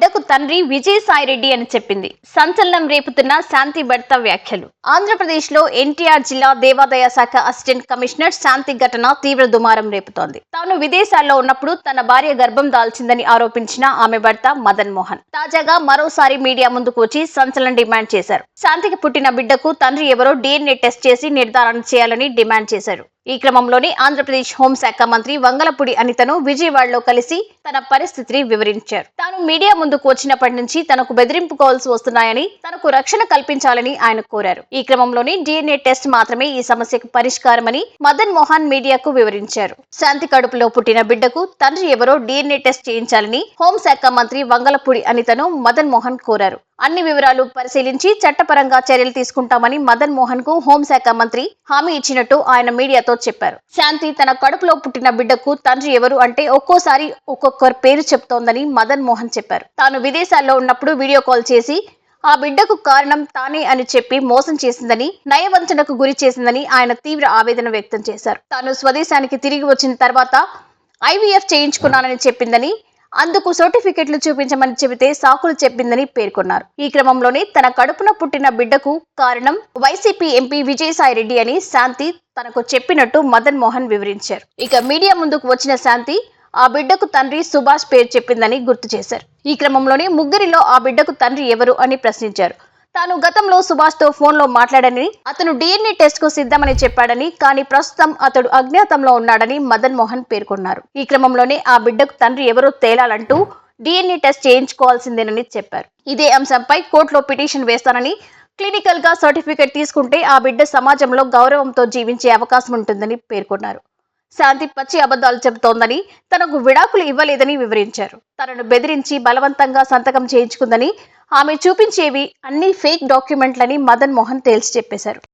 తండ్రి విజయసాయి రెడ్డి అని చెప్పింది. సంచలనం రేపుతున్న శాంతి భర్త వ్యాఖ్యలు. ఆంధ్రప్రదేశ్లో ఎన్టీఆర్ జిల్లా దేవాదాయ శాఖ అసిస్టెంట్ కమిషనర్ శాంతి ఘటన తీవ్ర దుమారం రేపుతోంది. తాను విదేశాల్లో ఉన్నప్పుడు తన భార్య గర్భం దాల్చిందని ఆరోపించిన ఆమె భర్త మదన్ మోహన్. తాజాగా మరోసారి మీడియా ముందుకు వచ్చి సంచలన డిమాండ్ చేశారు. శాంతికి పుట్టిన బిడ్డకు తండ్రి ఎవరో డిఎన్ఏ టెస్ట్ చేసి నిర్ధారణ చేయాలని డిమాండ్ చేశారు. ఈ క్రమంలోనే ఆంధ్రప్రదేశ్ హోంశాఖ మంత్రి వంగలపూడి అనితను విజయవాడలో కలిసి తన పరిస్థితిని వివరించారు. తాను మీడియా ముందుకు వచ్చినప్పటి నుంచి తనకు బెదిరింపు కాల్స్ వస్తున్నాయని తనకు రక్షణ కల్పించాలని ఆయన కోరారు. ఈ క్రమంలోనే డిఎన్ఏ టెస్ట్ మాత్రమే ఈ సమస్యకు పరిష్కారమని మదన్ మోహన్ మీడియాకు వివరించారు. శాంతి కడుపులో పుట్టిన బిడ్డకు తండ్రి ఎవరో డిఎన్ఏ టెస్ట్ చేయించాలని హోంశాఖ మంత్రి వంగలపూడి అనితను మదన్ మోహన్ కోరారు. అన్ని వివరాలు పరిశీలించి చట్టపరంగా చర్యలు తీసుకుంటామని మదన్ మోహన్కు హోంశాఖ మంత్రి హామీ ఇచ్చినట్టు ఆయన మీడియాతో చెప్పారు. శాంతి తన కడుపులో పుట్టిన బిడ్డకు తండ్రి ఎవరు అంటే ఒక్కోసారి ఒక్కో ఒక్కొక్కరు పేరు చెప్తోందని మదన్ మోహన్ చెప్పారు. తాను విదేశాల్లో ఉన్నప్పుడు వీడియో కాల్ చేసి ఆ బిడ్డకు కారణం తానే అని చెప్పి మోసం చేసిందని నయవంచనకు గురి చేసిందని ఆయన తీవ్ర ఆవేదన వ్యక్తం చేశారు. తాను స్వదేశానికి తిరిగి వచ్చిన తర్వాత ఐవీఎఫ్ చేయించుకున్నానని చెప్పిందని అందుకు సర్టిఫికెట్లు చూపించమని చెబితే సాకులు చెప్పిందని పేర్కొన్నారు. ఈ క్రమంలోనే తన కడుపున పుట్టిన బిడ్డకు కారణం వైసీపీ ఎంపీ విజయసాయి రెడ్డి అని శాంతి తనకు చెప్పినట్టు మదన్ మోహన్ వివరించారు. ఇక మీడియా ముందుకు వచ్చిన శాంతి ఆ బిడ్డకు తండ్రి సుభాష్ పేరు చెప్పిందని గుర్తు చేశారు. ఈ క్రమంలోనే ముగ్గురిలో ఆ బిడ్డకు తండ్రి ఎవరు అని ప్రశ్నించారు. తాను గతంలో సుభాష్తో ఫోన్లో మాట్లాడని అతను డిఎన్ఏ టెస్ట్కు సిద్ధమని చెప్పాడని కానీ ప్రస్తుతం అతడు అజ్ఞాతంలో ఉన్నాడని మదన్ మోహన్ పేర్కొన్నారు. ఈ క్రమంలోనే ఆ బిడ్డకు తండ్రి ఎవరో తేలాలంటూ డిఎన్ఏ టెస్ట్ చేయించుకోవాల్సిందేనని చెప్పారు. ఇదే అంశంపై కోర్టులో పిటిషన్ వేస్తానని క్లినికల్గా సర్టిఫికేట్ తీసుకుంటే ఆ బిడ్డ సమాజంలో గౌరవంతో జీవించే అవకాశం ఉంటుందని పేర్కొన్నారు. శాంతి పచ్చి అబద్ధాలు చెబుతోందని తనకు విడాకులు ఇవ్వలేదని వివరించారు. తనను బెదిరించి బలవంతంగా సంతకం చేయించుకుందని ఆమె చూపించేవి అన్ని ఫేక్ డాక్యుమెంట్లని మదన్ మోహన్ తేల్చి చెప్పేశారు.